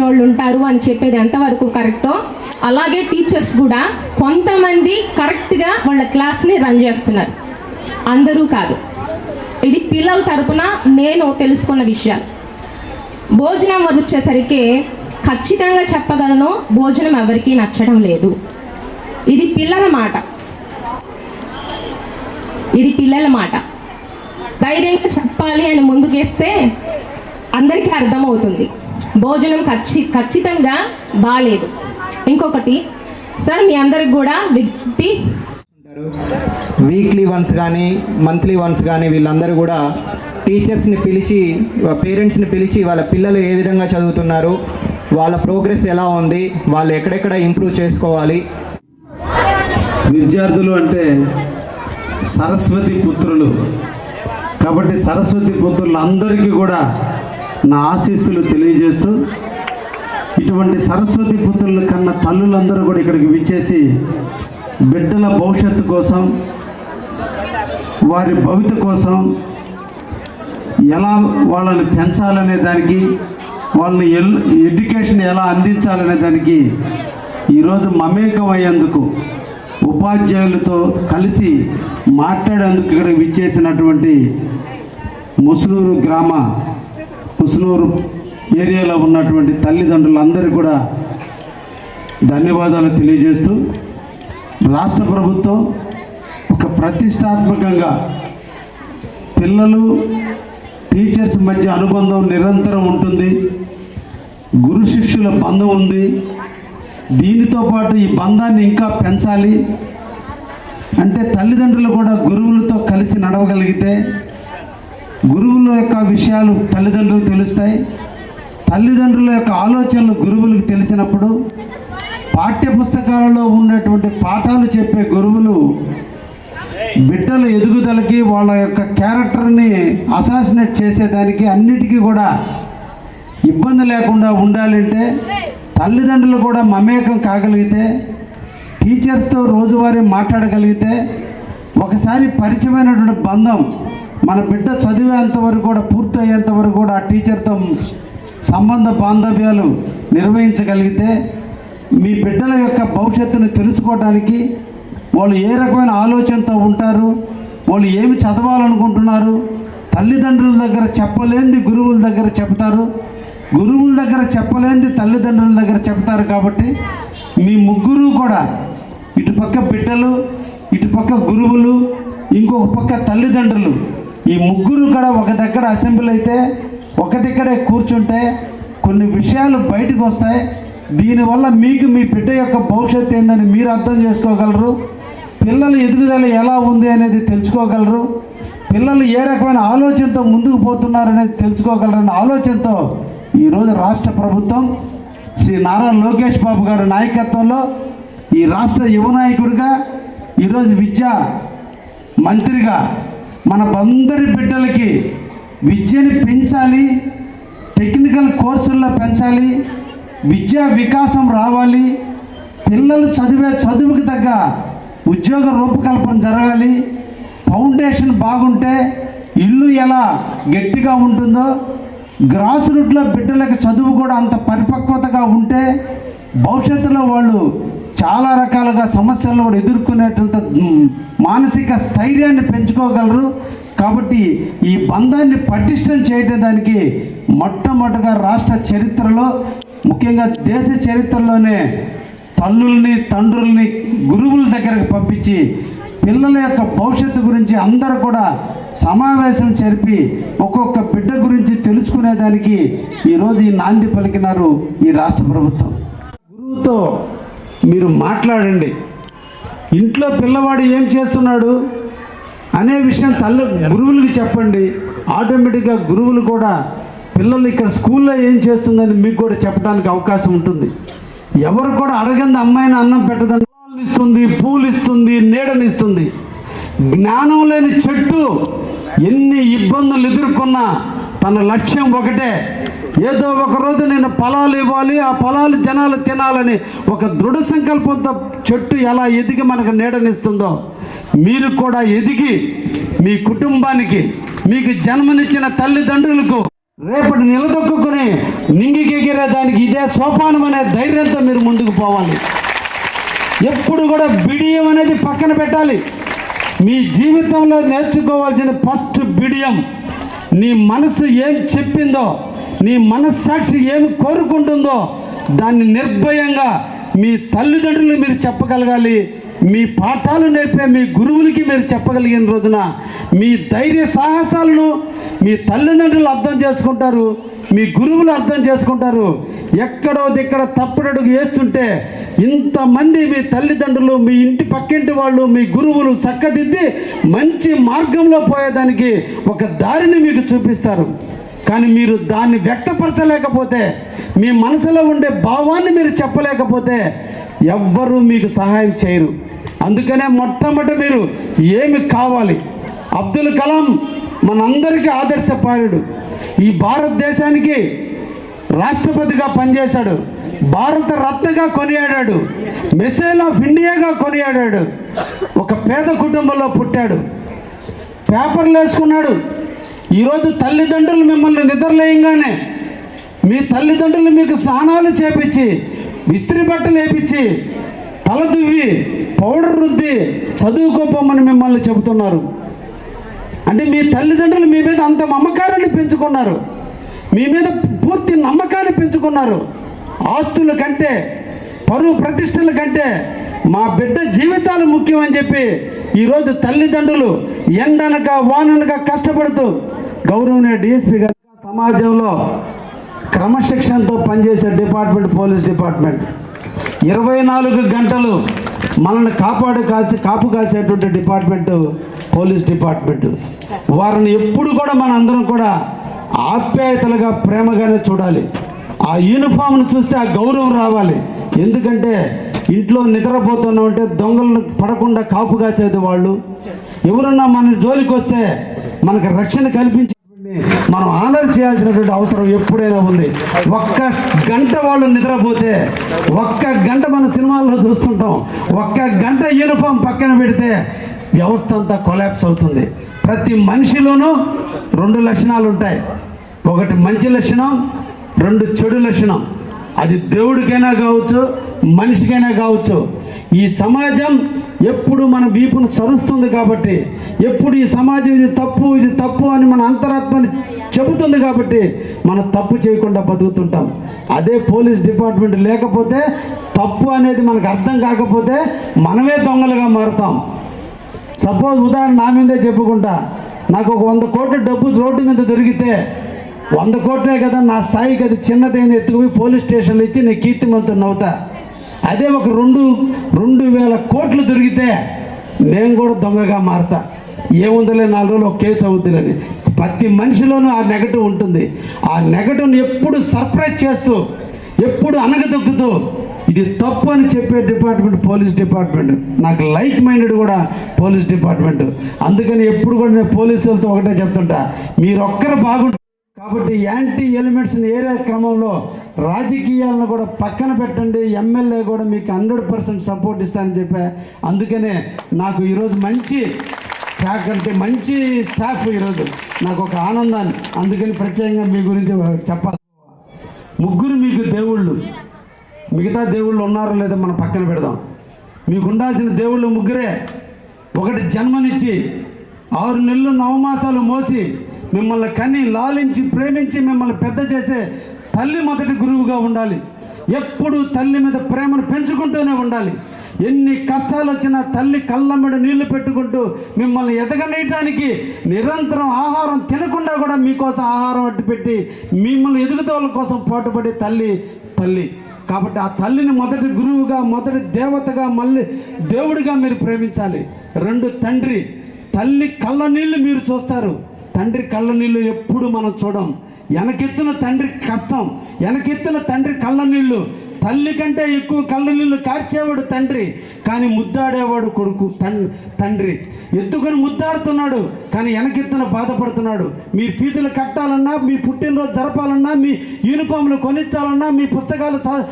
వాళ్ళు ఉంటారు అని చెప్పేది ఎంతవరకు కరెక్టో అలాగే టీచర్స్ కూడా కొంతమంది కరెక్ట్గా వాళ్ళ క్లాస్ని రన్ చేస్తున్నారు. అందరూ కాదు. ఇది పిల్లల తరపున నేను తెలుసుకున్న విషయాలు. భోజనం వచ్చేసరికి ఖచ్చితంగా చెప్పగలను భోజనం ఎవరికీ నచ్చడం లేదు. ఇది పిల్లల మాట. ఇది పిల్లల మాట. ధైర్యంగా చెప్పాలి అని ముందుకేస్తే అందరికీ అర్థమవుతుంది. భోజనం ఖచ్చి ఖచ్చితంగా బాగాలేదు ఇంకొకటి సార్ మీ అందరికి కూడా విజ్ఞప్తి. వీక్లీ వన్స్ కానీ మంత్లీ వన్స్ కానీ వీళ్ళందరూ కూడా టీచర్స్ని పిలిచి పేరెంట్స్ని పిలిచి వాళ్ళ పిల్లలు ఏ విధంగా చదువుతున్నారు వాళ్ళ ప్రోగ్రెస్ ఎలా ఉంది వాళ్ళు ఎక్కడెక్కడ ఇంప్రూవ్ చేసుకోవాలి. విద్యార్థులు అంటే సరస్వతి పుత్రులు. కాబట్టి సరస్వతి పుత్రులు అందరికీ కూడా నా ఆశీస్సులు తెలియజేస్తూ ఇటువంటి సరస్వతి పుత్రుల కన్నా తల్లులందరూ కూడా ఇక్కడికి విచ్చేసి బిడ్డల భవిష్యత్తు కోసం వారి భవిత కోసం ఎలా వాళ్ళని పెంచాలనే దానికి వాళ్ళని ఎల్ ఎడ్యుకేషన్ ఎలా అందించాలనే దానికి ఈరోజు మమేకం అయ్యేందుకు ఉపాధ్యాయులతో కలిసి మాట్లాడేందుకు ఇక్కడ విచ్చేసినటువంటి ముసునూరు గ్రామ ముసునూరు ఏరియాలో ఉన్నటువంటి తల్లిదండ్రులందరూ కూడా ధన్యవాదాలు తెలియజేస్తూ రాష్ట్ర ప్రభుత్వం ఒక ప్రతిష్టాత్మకంగా పిల్లలు టీచర్స్ మధ్య అనుబంధం నిరంతరం ఉంటుంది. గురు శిష్యుల బంధం ఉంది. దీనితో పాటు ఈ బంధాన్ని ఇంకా పెంచాలి. అంటే తల్లిదండ్రులు కూడా గురువులతో కలిసి నడవగలిగితే గురువుల యొక్క విషయాలు తల్లిదండ్రులకు తెలుస్తాయి. తల్లిదండ్రుల యొక్క ఆలోచనలు గురువులకు తెలిసినప్పుడు పాఠ్యపుస్తకాలలో ఉన్నటువంటి పాఠాలు చెప్పే గురువులు బిడ్డల ఎదుగుదలకి వాళ్ళ యొక్క క్యారెక్టర్ని అసాసినేట్ చేసేదానికి అన్నిటికీ కూడా ఇబ్బంది లేకుండా ఉండాలంటే తల్లిదండ్రులు కూడా మమేకం కాగలిగితే టీచర్స్తో రోజువారీ మాట్లాడగలిగితే ఒకసారి పరిచయమైనటువంటి బంధం మన బిడ్డ చదివేంత వరకు కూడా పూర్తయ్యేంత వరకు కూడా ఆ టీచర్తో సంబంధ బాంధవ్యాలు నిర్వహించగలిగితే మీ బిడ్డల యొక్క భవిష్యత్తును తెలుసుకోవడానికి వాళ్ళు ఏ రకమైన ఆలోచనతో ఉంటారు వాళ్ళు ఏమి చదవాలనుకుంటున్నారు తల్లిదండ్రుల దగ్గర చెప్పలేనిది గురువుల దగ్గర చెప్తారు గురువుల దగ్గర చెప్పలేనిది తల్లిదండ్రుల దగ్గర చెప్తారు కాబట్టి మీ ముగ్గురు కూడా ఇటుపక్క బిడ్డలు ఇటుపక్క గురువులు ఇంకొక పక్క తల్లిదండ్రులు ఈ ముగ్గురు కూడా ఒక దగ్గర అసెంబ్లీ అయితే ఒక దగ్గరే కూర్చుంటే కొన్ని విషయాలు బయటకు వస్తాయి. దీనివల్ల మీకు మీ బిడ్డ యొక్క భవిష్యత్తు ఏందని మీరు అర్థం చేసుకోగలరు. పిల్లల ఎదుగుదల ఎలా ఉంది అనేది తెలుసుకోగలరు. పిల్లలు ఏ రకమైన ఆలోచనతో ముందుకు పోతున్నారు అనేది తెలుసుకోగలరన్న ఆలోచనతో ఈరోజు రాష్ట్ర ప్రభుత్వం శ్రీ నారా లోకేష్ బాబు గారి నాయకత్వంలో ఈ రాష్ట్ర యువ నాయకుడిగా ఈరోజు విద్యా మంత్రిగా మన అందరి బిడ్డలకి విద్యని పెంచాలి టెక్నికల్ కోర్సుల్లో పెంచాలి విద్యా వికాసం రావాలి పిల్లలు చదివే చదువుకి తగ్గ ఉద్యోగ రూపకల్పన జరగాలి ఫౌండేషన్ బాగుంటే ఇల్లు ఎలా గట్టిగా ఉంటుందో గ్రాస్ రూట్లో బిడ్డలకు చదువు కూడా అంత పరిపక్వతగా ఉంటే భవిష్యత్తులో వాళ్ళు చాలా రకాలుగా సమస్యలను కూడా ఎదుర్కొనేటంత మానసిక స్థైర్యాన్ని పెంచుకోగలరు. కాబట్టి ఈ బంధాన్ని పటిష్టం చేయటం దానికి మొట్టమొదటిగా రాష్ట్ర చరిత్రలో ముఖ్యంగా దేశ చరిత్రలోనే తల్లుల్ని తండ్రుల్ని గురువుల దగ్గరకు పంపించి పిల్లల యొక్క భవిష్యత్తు గురించి అందరూ కూడా సమావేశం జరిపి ఒక్కొక్క బిడ్డ గురించి తెలుసుకునేదానికి ఈరోజు ఈ నాంది పలికినారు ఈ రాష్ట్ర ప్రభుత్వం. గురువుతో మీరు మాట్లాడండి. ఇంట్లో పిల్లవాడు ఏం చేస్తున్నాడు అనే విషయం తల్లి గురువులకి చెప్పండి. ఆటోమేటిక్గా గురువులు కూడా పిల్లలు ఇక్కడ స్కూల్లో ఏం చేస్తుందని మీకు కూడా చెప్పడానికి అవకాశం ఉంటుంది. ఎవరు కూడా అడగంది అమ్మాయిని అన్నం పెట్టదని ఇస్తుంది పూలు ఇస్తుంది నీడనిస్తుంది జ్ఞానం లేని చెట్టు ఎన్ని ఇబ్బందులు ఎదుర్కొన్నా తన లక్ష్యం ఒకటే. ఏదో ఒక రోజు నేను ఫలాలు ఇవ్వాలి ఆ ఫలాలు జనాలు తినాలని ఒక దృఢ సంకల్పంతో చెట్టు ఎలా ఎదిగి మనకు నీడనిస్తుందో మీరు కూడా ఎదిగి మీ కుటుంబానికి మీకు జన్మనిచ్చిన తల్లిదండ్రులకు రేపటి నిలదొక్కుని నింగికెగిరే దానికి ఇదే సోపానం అనే ధైర్యంతో మీరు ముందుకు పోవాలి. ఎప్పుడు కూడా బిడియం అనేది పక్కన పెట్టాలి. మీ జీవితంలో నేర్చుకోవాల్సిన ఫస్ట్ బిడియం నీ మనసు ఏం చెప్పిందో నీ మనస్సాక్షి ఏమి కోరుకుంటుందో దాన్ని నిర్భయంగా మీ తల్లిదండ్రులు మీరు చెప్పగలగాలి మీ పాఠాలు నేర్పే మీ గురువులకి మీరు చెప్పగలిగిన రోజున మీ ధైర్య సాహసాలను మీ తల్లిదండ్రులు అర్థం చేసుకుంటారు మీ గురువులు అర్థం చేసుకుంటారు. ఎక్కడో దిక్కడ తప్పుడడుగు వేస్తుంటే ఇంతమంది మీ తల్లిదండ్రులు మీ ఇంటి పక్కింటి వాళ్ళు మీ గురువులు చక్కదిద్ది మంచి మార్గంలో పోయేదానికి ఒక దారిని మీకు చూపిస్తారు. కానీ మీరు దాన్ని వ్యక్తపరచలేకపోతే మీ మనసులో ఉండే భావాన్ని మీరు చెప్పలేకపోతే ఎవ్వరూ మీకు సహాయం చేయరు. అందుకనే మొట్టమొదట మీరు ఏమి కావాలి? అబ్దుల్ కలాం మనందరికీ ఆదర్శపారుడు ఈ భారతదేశానికి రాష్ట్రపతిగా పనిచేశాడు. భారత రత్నగా కొనియాడాడు. Missile of ఇండియాగా కొనియాడాడు. ఒక పేద కుటుంబంలో పుట్టాడు. పేపర్లు వేసుకున్నాడు. ఈరోజు తల్లిదండ్రులు మిమ్మల్ని నిద్రలేయంగానే మీ తల్లిదండ్రులు మీకు స్నానాలు చేపించి ఇస్త్రీ బట్టలు వేపించి తల దువ్వి పౌడర్ రుద్ది చదువుకోపోమని మిమ్మల్ని చెబుతున్నారు. అంటే మీ తల్లిదండ్రులు మీ మీద అంత మమకారాన్ని పెంచుకున్నారు. మీ మీద పూర్తి నమ్మకాన్ని పెంచుకున్నారు. ఆస్తుల కంటే పరువు ప్రతిష్టల కంటే మా బిడ్డ జీవితాలు ముఖ్యం అని చెప్పి ఈరోజు తల్లిదండ్రులు ఎండనక వాననక కష్టపడుతూ గౌరవనీయ డిఎస్పీ గారు సమాజంలో క్రమశిక్షణతో పనిచేసే డిపార్ట్మెంట్ పోలీస్ డిపార్ట్మెంట్. ఇరవై నాలుగు గంటలు మనల్ని కాపాడు కాసి కాపు కాసేటువంటి డిపార్ట్మెంట్ పోలీస్ డిపార్ట్మెంట్. వారిని ఎప్పుడు కూడా మన అందరం కూడా ఆప్యాయతలుగా ప్రేమగానే చూడాలి. ఆ యూనిఫామ్ను చూస్తే ఆ గౌరవం రావాలి. ఎందుకంటే ఇంట్లో నిద్రపోతున్నామంటే దొంగలను పడకుండా కాపు కాసేది వాళ్ళు. ఎవరన్నా మన జోలికి వస్తే మనకు రక్షణ కల్పించి మనం ఆనర్ చేయాల్సినటువంటి అవసరం ఎప్పుడైనా ఉంది. ఒక్క గంట వాళ్ళు నిద్రపోతే ఒక్క గంట మన సినిమాల్లో చూస్తుంటాం ఒక్క గంట యూనిఫామ్ పక్కన పెడితే వ్యవస్థ అంతా కొలాప్స్ అవుతుంది. ప్రతి మనిషిలోనూ రెండు లక్షణాలు ఉంటాయి. ఒకటి మంచి లక్షణం రెండు చెడు లక్షణం. అది దేవుడికైనా కావచ్చు మనిషికైనా కావచ్చు. ఈ సమాజం ఎప్పుడు మన వీపును సరుస్తుంది కాబట్టి ఎప్పుడు ఈ సమాజం ఇది తప్పు ఇది తప్పు అని మన అంతరాత్మని చెబుతుంది కాబట్టి మనం తప్పు చేయకుండా బతుకుతుంటాం. అదే పోలీస్ డిపార్ట్మెంట్ లేకపోతే తప్పు అనేది మనకు అర్థం కాకపోతే మనమే దొంగలుగా మారుతాం. సపోజ్ ఉదాహరణ నా మీదే చెప్పుకుంటా నాకు ఒక వంద కోట్ల డబ్బు రోడ్డు మీద దొరికితే వంద కోట్లే కదా నా స్థాయికి అది చిన్నదైన ఎత్తుకుపోయి పోలీస్ స్టేషన్లో ఇచ్చి నేను కీర్తిమంతుని అవుతా. అదే ఒక రెండు రెండు వేల కోట్లు దొరికితే నేను కూడా దొంగగా మారతా. ఏముందలే నాలుగు రోజులు ఒక కేసు అవుతుందని ప్రతి మనిషిలోనూ ఆ నెగటివ్ ఉంటుంది. ఆ నెగటివ్ని ఎప్పుడు సర్ప్రైజ్ చేస్తూ ఎప్పుడు అనగదొక్కుతూ ఇది తప్పు అని చెప్పే డిపార్ట్మెంట్ పోలీస్ డిపార్ట్మెంట్. నాకు లైక్ మైండెడ్ కూడా పోలీస్ డిపార్ట్మెంట్. అందుకని ఎప్పుడు కూడా నేను పోలీసులతో ఒకటే చెప్తుంటా. మీరు ఒక్కరు బాగుంటారు కాబట్టి యాంటీ ఎలిమెంట్స్ని ఏరే క్రమంలో రాజకీయాలను కూడా పక్కన పెట్టండి. ఎమ్మెల్యే కూడా మీకు హండ్రెడ్ పర్సెంట్ సపోర్ట్ ఇస్తానని చెప్పా. అందుకనే నాకు ఈరోజు మంచి ఫ్యాకల్టీ మంచి స్టాఫ్ ఈరోజు. నాకు ఒక ఆనందాన్ని. అందుకని ప్రత్యేకంగా మీ గురించి చెప్పాలి. ముగ్గురు మీకు దేవుళ్ళు. మిగతా దేవుళ్ళు ఉన్నారో లేదో మనం పక్కన పెడదాం. మీకు ఉండాల్సిన దేవుళ్ళు ముగ్గురే. ఒకటి జన్మనిచ్చి ఆరు నెలలు నవమాసాలు మోసి మిమ్మల్ని కని లాలించి ప్రేమించి మిమ్మల్ని పెద్ద చేసే తల్లి మొదటి గురువుగా ఉండాలి. ఎప్పుడు తల్లి మీద ప్రేమను పెంచుకుంటూనే ఉండాలి. ఎన్ని కష్టాలు వచ్చినా తల్లి కళ్ళమ్మడ నీళ్ళు పెట్టుకుంటూ మిమ్మల్ని ఎదగనేయటానికి నిరంతరం ఆహారం తినకుండా కూడా మీకోసం ఆహారం అడ్డు పెట్టి మిమ్మల్ని ఎదుగుదల కోసం పాటుపడే తల్లి తల్లి. కాబట్టి ఆ తల్లిని మొదటి గురువుగా మొదటి దేవతగా మళ్ళీ దేవుడిగా మీరు ప్రేమించాలి. రెండు తండ్రి తల్లి కళ్ళ నీళ్ళు మీరు చూస్తారు. తండ్రి కళ్ళ నీళ్ళు ఎప్పుడు మనం చూడం. వెనకెత్తున తండ్రి కష్టం వెనకెత్తిన తండ్రి కళ్ళ నీళ్ళు. తల్లి కంటే ఎక్కువ కళ్ళ నీళ్ళు కార్చేవాడు తండ్రి. కానీ ముద్దాడేవాడు కొడుకు తన్ తండ్రి. ఎత్తుకొని ముద్దాడుతున్నాడు? కానీ వెనకెత్తున బాధపడుతున్నాడు. మీ ఫీజులు కట్టాలన్నా మీ పుట్టినరోజు జరపాలన్నా మీ యూనిఫామ్లు కొనిచ్చాలన్నా మీ పుస్తకాలు చ-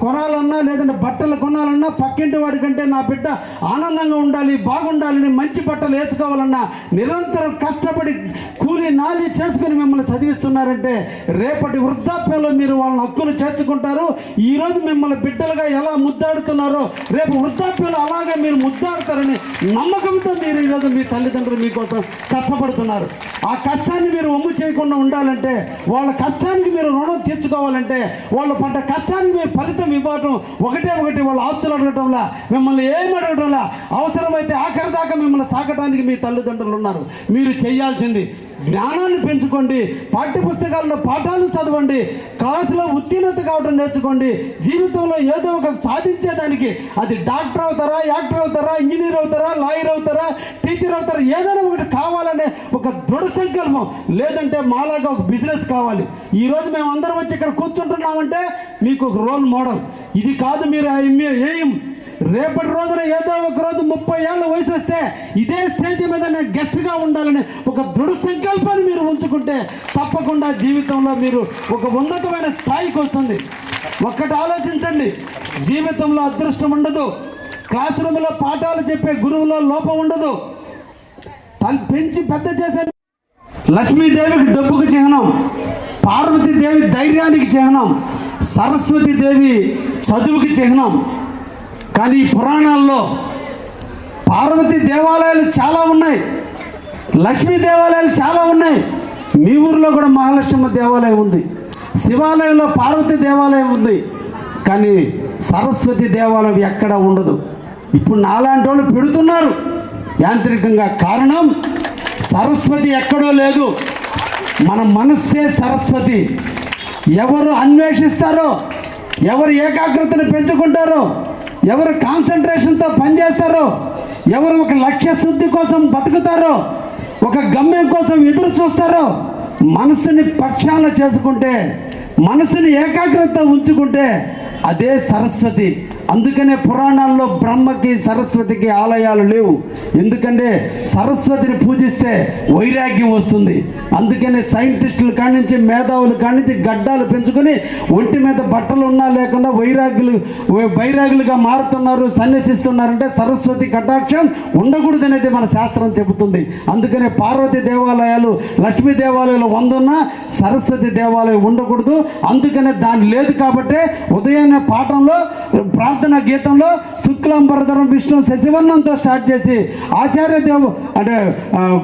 కొనాలన్నా లేదంటే బట్టలు కొనాలన్నా పక్కింటి వాడి కంటే నా బిడ్డ ఆనందంగా ఉండాలి బాగుండాలని మంచి బట్టలు వేసుకోవాలన్నా నిరంతరం కష్టపడి కూలి నాలి చేసుకుని మిమ్మల్ని చదివిస్తున్నారంటే రేపటి వృద్ధాప్యంలో మీరు వాళ్ళని హక్కులు చేర్చుకుంటారు. ఈరోజు మిమ్మల్ని బిడ్డలుగా ఎలా ముద్దాడుతున్నారో రేపు వృద్ధాప్యంలో అలాగే మీరు ముద్దాడతారని నమ్మకంతో మీరు ఈరోజు మీ తల్లిదండ్రులు మీకోసం కష్టపడుతున్నారు. ఆ కష్టాన్ని మీరు ఒమ్ము చేయకుండా ఉండాలంటే వాళ్ళ కష్టానికి మీరు రుణం తీర్చుకోవాలంటే వాళ్ళు పడ్డ కష్టానికి మీరు ఫలితం ఇవ్వటం ఒకటే ఒకటి వాళ్ళ ఆస్తులు అడగటంలా మిమ్మల్ని ఏం అడగటంలా అవసరమైతే ఆఖరి దాకా మిమ్మల్ని సాగటానికి మీ తల్లిదండ్రులు ఉన్నారు. మీరు చేయాల్సింది జ్ఞానాన్ని పెంచుకోండి. పాఠ్యపుస్తకాల్లో పాఠాలు చదవండి. క్లాసులో ఉత్తీర్ణత కావడం నేర్చుకోండి. జీవితంలో ఏదో ఒక సాధించేదానికి అది డాక్టర్ అవుతారా యాక్టర్ అవుతారా ఇంజనీర్ అవుతారా లాయర్ అవుతారా టీచర్ అవుతారా ఏదైనా ఒకటి కావాలనే ఒక దృఢ సంకల్పం. లేదంటే మాలాగా ఒక బిజినెస్ కావాలి. ఈరోజు మేము అందరం వచ్చి ఇక్కడ కూర్చుంటున్నామంటే మీకు ఒక రోల్ మోడల్. ఇది కాదు మీరు ఏం రేపటి రోజున ఏదో ఒక రోజు ముప్పై ఏళ్ళ వయసు వస్తే ఇదే స్టేజ్ మీద నేను గెస్ట్గా ఉండాలని ఒక దృఢ సంకల్పాన్ని మీరు ఉంచుకుంటే తప్పకుండా జీవితంలో మీరు ఒక ఉన్నతమైన స్థాయికి వస్తుంది. ఒక్కటి ఆలోచించండి. జీవితంలో అదృష్టం ఉండదు. క్లాస్ రూమ్లో పాఠాలు చెప్పే గురువులో లోపం ఉండదు. తను పెంచి పెద్ద చేసే లక్ష్మీదేవికి డబ్బుకు చిహ్నం పార్వతీదేవి ధైర్యానికి చిహ్నం సరస్వతీదేవి చదువుకి చిహ్నం కానీ ఈ పురాణాల్లో పార్వతి దేవాలయాలు చాలా ఉన్నాయి. లక్ష్మీ దేవాలయాలు చాలా ఉన్నాయి. మీ ఊరిలో కూడా మహాలక్ష్మి దేవాలయం ఉంది. శివాలయంలో పార్వతి దేవాలయం ఉంది. కానీ సరస్వతి దేవాలయం ఎక్కడ ఉండదు. ఇప్పుడు నాలాంటి వాళ్ళు పెడుతున్నారు. యాంత్రికంగా కారణం సరస్వతి ఎక్కడో లేదు. మన మనస్సే సరస్వతి. ఎవరు అన్వేషిస్తారో ఎవరు ఏకాగ్రతను పెంచుకుంటారో ఎవరు కాన్సన్ట్రేషన్తో పనిచేస్తారో ఎవరు ఒక లక్ష్య శుద్ధి కోసం బతుకుతారో ఒక గమ్యం కోసం ఎదురు చూస్తారో మనసుని పక్షాల చేసుకుంటే మనసుని ఏకాగ్రత ఉంచుకుంటే అదే సరస్వతి. అందుకనే పురాణాల్లో బ్రహ్మకి సరస్వతికి ఆలయాలు లేవు. ఎందుకంటే సరస్వతిని పూజిస్తే వైరాగ్యం వస్తుంది. అందుకనే సైంటిస్టులు కాడి నుంచి మేధావులు కాడి నుంచి గడ్డాలు పెంచుకొని ఒంటి మీద బట్టలు ఉన్నా లేకుండా వైరాగ్యులు వైరాగ్యులుగా మారుతున్నారు సన్యసిస్తున్నారంటే సరస్వతి కటాక్షం ఉండకూడదు అనేది మన శాస్త్రం చెబుతుంది. అందుకనే పార్వతి దేవాలయాలు లక్ష్మీ దేవాలయాలు వందున్నా సరస్వతి దేవాలయం ఉండకూడదు. అందుకనే దాని లేదు కాబట్టే ఉదయాన్నే పాఠంలో ప్రార్థన గీతంలో శుక్లాంబరధరం విష్ణు శశివర్ణంతో స్టార్ట్ చేసి ఆచార్య దేవ అంటే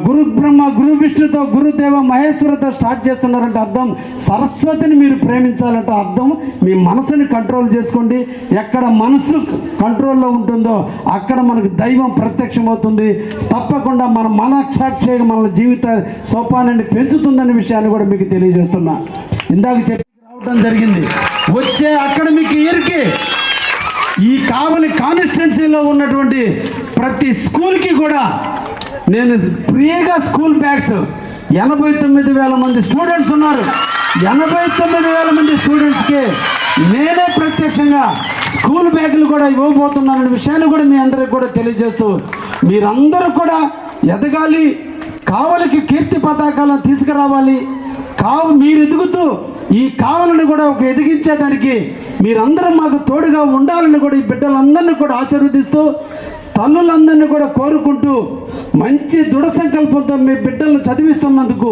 గురు బ్రహ్మ గురు విష్ణుతో గురుదేవ మహేశ్వరతో స్టార్ట్ చేస్తున్నారంటే అర్థం సరస్వతిని మీరు ప్రేమించాలంటే అర్థం మీ మనసుని కంట్రోల్ చేసుకోండి. ఎక్కడ మనసు కంట్రోల్లో ఉంటుందో అక్కడ మనకు దైవం ప్రత్యక్షమవుతుంది. తప్పకుండా మన మనసాక్షిగా మన జీవిత సోపానాన్ని పెంచుతుందనే విషయాన్ని కూడా మీకు తెలియజేస్తున్నా. ఇందాక చెప్పి రావడం జరిగింది. వచ్చే అకాడమిక్ ఇయర్కి ఈ కావలి కాన్స్టిట్యున్సీలో ఉన్నటువంటి ప్రతి స్కూల్కి కూడా నేను ఫ్రీగా స్కూల్ బ్యాగ్స్. ఎనభై తొమ్మిది వేల మంది స్టూడెంట్స్ ఉన్నారు. ఎనభై తొమ్మిది వేల మంది స్టూడెంట్స్కి నేనే ప్రత్యక్షంగా స్కూల్ బ్యాగులు కూడా ఇవ్వబోతున్నాననే విషయాన్ని కూడా మీ అందరికి కూడా తెలియజేస్తూ మీరందరూ కూడా ఎదగాలి కావలికి కీర్తి పతాకాలను తీసుకురావాలి కావు మీరు ఎదుగుతూ ఈ కావలను కూడా ఒక ఎదిగించేదానికి మీరందరూ మాకు తోడుగా ఉండాలని కూడా ఈ బిడ్డలందరినీ కూడా ఆశీర్వదిస్తూ తల్లులందరినీ కూడా కోరుకుంటూ మంచి దృఢ సంకల్పంతో మీ బిడ్డలను చదివిస్తున్నందుకు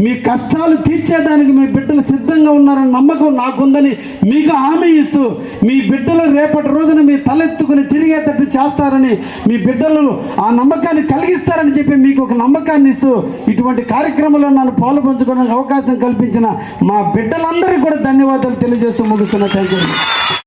మీ కష్టాలు తీర్చేదానికి మీ బిడ్డలు సిద్ధంగా ఉన్నారని నమ్మకం నాకుందని మీకు హామీ ఇస్తూ మీ బిడ్డలు రేపటి రోజున మీ తలెత్తుకుని తిరిగేటట్టు చేస్తారని మీ బిడ్డలు ఆ నమ్మకాన్ని కలిగిస్తారని చెప్పి మీకు ఒక నమ్మకాన్ని ఇస్తూ ఇటువంటి కార్యక్రమంలో నన్ను పాలు అవకాశం కల్పించిన మా బిడ్డలందరికీ కూడా ధన్యవాదాలు తెలియజేస్తూ ముగిస్తున్నా. Thank you